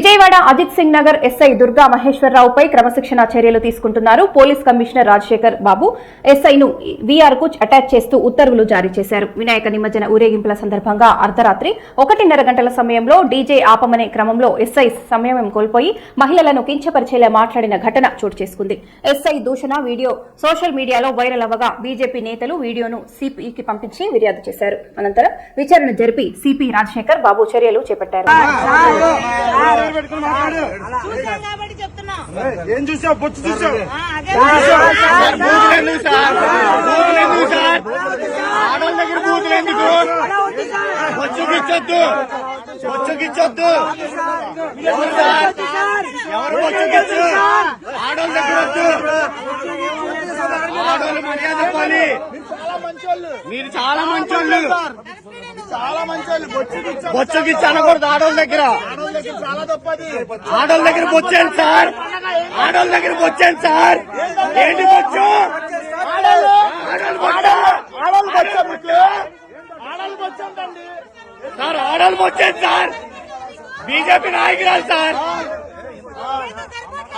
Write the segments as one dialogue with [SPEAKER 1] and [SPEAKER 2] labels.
[SPEAKER 1] Vijayawada Ajit Singh Nagar SI Durga మహేశ్వరరావుపై క్రమశిక్షణ చర్యలు తీసుకుంటున్నారు పోలీస్ కమిషనర్ రాజశేఖర్ బాబు ఎస్ఐను వీఆర్కు అటాచ్ చేస్తూ ఉత్తర్వులు జారీ చేశారు వినాయక నిమజ్జన ఊరేగింపుల సందర్భంగా అర్ధరాత్రి ఒకటిన్నర గంటల సమయంలో డీజే ఆపమనే క్రమంలో ఎస్ఐ సమయం కోల్పోయి మహిళలను కించపరిచేలా మాట్లాడిన ఘటన చోటు చేసుకుంది ఎస్ఐ దూషణ వీడియో సోషల్ మీడియాలో వైరల్ అవ్వగా బీజేపీ నేతలు వీడియోను సిపిఈకి పంపించి ఫిర్యాదు చేశారు అనంతరం విచారణ జరిపి సిపి రాజశేఖర్ బాబు చర్యలు చేపట్టారు
[SPEAKER 2] పేరు పెట్టుకుని మాట్లాడు.
[SPEAKER 3] చూసాం కాబట్టి చెప్తున్నాం.
[SPEAKER 2] ఏం చూసావు? బొచ్చు చూసావు? ఆడవాళ్ళ దగ్గర బూతులు ఎందుకు బొచ్చుకిచ్చొద్దు బొచ్చుకిచ్చొద్దు ఎవరు సార్ ఎవరు బొచ్చుకిచ్చు ఆడవాళ్ళ దగ్గర వద్దు. ఆడవాళ్ళు మర్యాద పని మీరు చాలా మంచోళ్ళు. చాలా మంచోళ్ళు. బొచ్చుకిచ్చు అనకూడదు ఆడవాళ్ళ దగ్గర. చాలా తప్పది ఆడవాళ్ళ దగ్గర బొచ్చాను సార్. ఆడవాళ్ళ దగ్గర బొచ్చాను సార్. ఏంటి బొచ్చు? సార్ ఆడవాళ్ళు బొచ్చాను సార్. బీజేపీ నాయకురాలు సార్.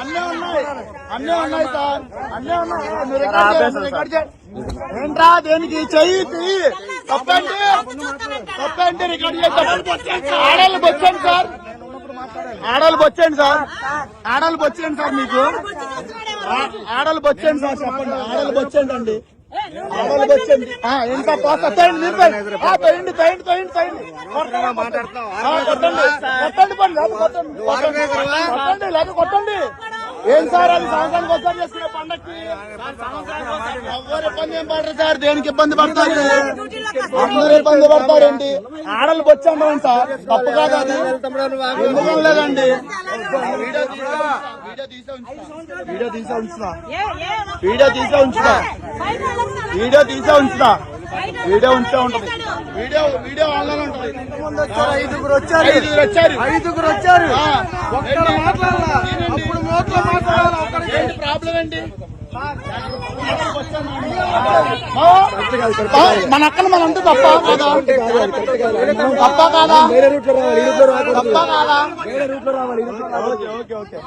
[SPEAKER 2] అన్నీ ఉన్నాయి. అన్నీ ఉన్నాయి సార్. అన్నీ ఉన్నాయి. ఏంట్రా దేనికి? చెయ్యి తప్పండి తప్పండి రికార్డ్ చేసి ఆడవాళ్ళు బొచ్చండి సార్. ఆడవాళ్ళు బొచ్చండి సార్. ఆడవాళ్ళు బొచ్చండి సార్ మీకు. ఆ- ఆడవాళ్ళు బొచ్చండి సార్ చెప్పండి. ఆడవాళ్ళు బొచ్చండి అండి. ఆడవాళ్ళు బొచ్చండి ఆ, ఎంత పాస్ తోయండి మీరు తోయండి. తోయండి తోయండి తోయండి కొట్టండి ఆ, కొట్టండి. లేక కొట్టండి ఏం సార్ అది సంవత్సరానికి ఒకసారి చేసుకునే పండక్కి? ఎవరు ఇబ్బంది ఏం పడరు సార్. దేనికి ఇబ్బంది పడతారు? అందరూ ఇబ్బంది ఆడలు సార్ తప్పు కాదు అది? ఎందుకు లేదండి? వీడియో తీసే ఉంచుతా. వీడియో తీసే ఉంచుతా. వీడియో తీసే ఉంచుతా. వీడియో ఉంచే ఉంటది. వీడియో వీడియో ఆన్లైన్ ఉంటది. ఐదుగురు వచ్చారు. ఐదుగురు వచ్చారు. ఐదుగురు వచ్చారు. మాట్లాడాలా? ప్రాబ్లం ఏంటి? మన అక్కన మన అంతా తప్ప కాదా? తప్ప కాదా? తప్ప కాదా? Okay okay.